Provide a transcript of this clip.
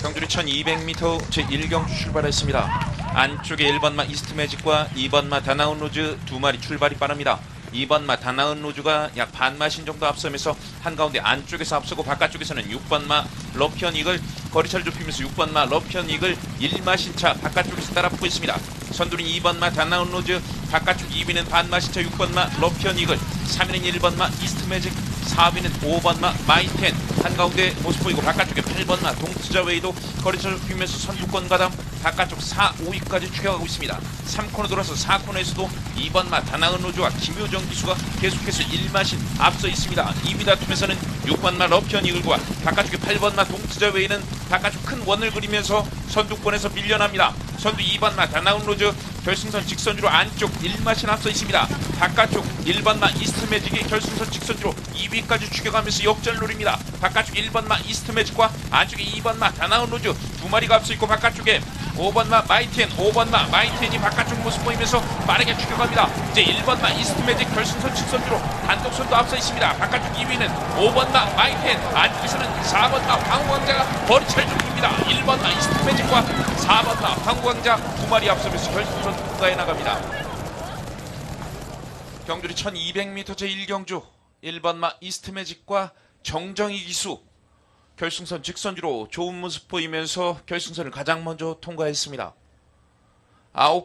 경주리 1200m 제1경주 출발했습니다. 안쪽에 1번마 이스트매직과 2번마 다나운 로즈 두 마리 출발이 빠릅니다. 2번마 다나운 로즈가 약 반마신 정도 앞서면서 한가운데 안쪽에서 앞서고 바깥쪽에서는 6번마 러피언 이글 거리차를 좁히면서 6번마 러피언 이글 1마신 차 바깥쪽에서 따라붙고 있습니다. 선두는 2번마 다나운 로즈 바깥쪽 2위는 반마신 차 6번마 러피언 이글 3위는 1번마 이스트매직 4위는 5번마 마이텐 한가운데 모습 보이고 바깥쪽에 8번마 동투자 웨이도 거리차를 좁히면서 선두권 가담 바깥쪽 4, 5위까지 추격하고 있습니다. 3코너 돌아서 4코너에서도 2번마 다나은 로즈와 김효정 기수가 계속해서 1마신 앞서 있습니다. 2위 다툼에서는 6번마 러피언 이글과 바깥쪽에 8번마 동투자 웨이는 바깥쪽 큰 원을 그리면서 선두권에서 밀려납니다. 선두 2번마 다나운 로즈 결승선 직선주로 안쪽 1마신 앞서 있습니다. 바깥쪽 1번마 이스트매직이 결승선 직선주로 2위까지 추격하면서 역전을 노립니다. 바깥쪽 1번마 이스트매직과 안쪽에 2번마 다나운 로즈 두 마리가 앞서 있고 바깥쪽에 5번마 마이텐, 5번마 마이텐이 바깥쪽 모습 보이면서 빠르게 추격합니다. 이제 1번마 이스트매직 결승선 직선주로 단독선도 앞서 있습니다. 바깥쪽 2위는 5번마 마이텐, 안쪽에서는 4번마 황우왕자가 거리차를 좁힙니다. 1번마 이스트 매직과 4번마 황우왕자 두 마리 앞서면서 결승선 통과해 나갑니다. 경주리 1200m 제1경주 1번 마 이스트 매직과 정정희 기수 결승선 직선주로 좋은 모습 보이면서 결승선을 가장 먼저 통과했습니다. 아홉